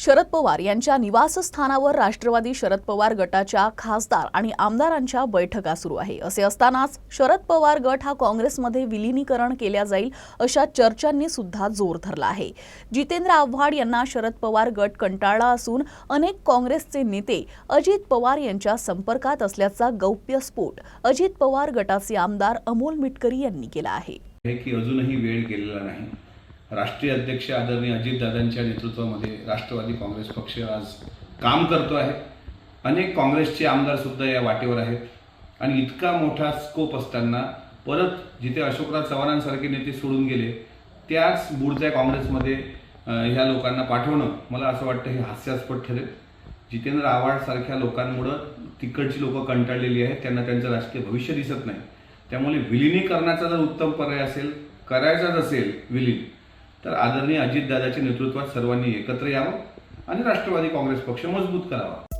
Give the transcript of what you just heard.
शरद पवार यांच्या निवासस्थानावर राष्ट्रवादी शरद पवार गटाच्या खासदार आणि आमदारांच्या बैठका सुरू आहे. असे असतानाच शरद पवार गट हा काँग्रेसमध्ये विलिनीकरण केल्या जाईल अशा चर्चांनी सुद्धा जोर धरला आहे. जितेंद्र आव्हाड यांना शरद पवार गट कंटाळला असून अनेक काँग्रेसचे नेते अजित पवार यांच्या संपर्कात असल्याचा गौप्यस्फोट अजित पवार गटाचे आमदार अमोल मिटकरी यांनी केला आहे. की अजूनही वेळ गेलेला नाही. राष्ट्रीय अध्यक्ष आदरणीय अजितदादांच्या नेतृत्वामध्ये राष्ट्रवादी काँग्रेस पक्ष आज काम करतो आहे. अनेक काँग्रेसचे आमदारसुद्धा या वाटेवर आहेत. आणि इतका मोठा स्कोप असताना परत जिथे अशोकराव चव्हाणांसारखे नेते सोडून गेले त्याच बुडत्या काँग्रेसमध्ये ह्या लोकांना पाठवणं मला असं वाटतं हे हास्यास्पद ठरेल. जितेंद्र आव्हाडसारख्या लोकांमुळं तिकडची लोकं कंटाळलेली आहेत. त्यांना त्यांचं राजकीय भविष्य दिसत नाही. त्यामुळे विलिनीकरणाचा जर उत्तम पर्याय असेल करायचाच असेल विलीन तर आदरणीय अजितदादाच्या नेतृत्वात सर्वांनी एकत्र यावं आणि राष्ट्रवादी काँग्रेस पक्ष मजबूत करावा.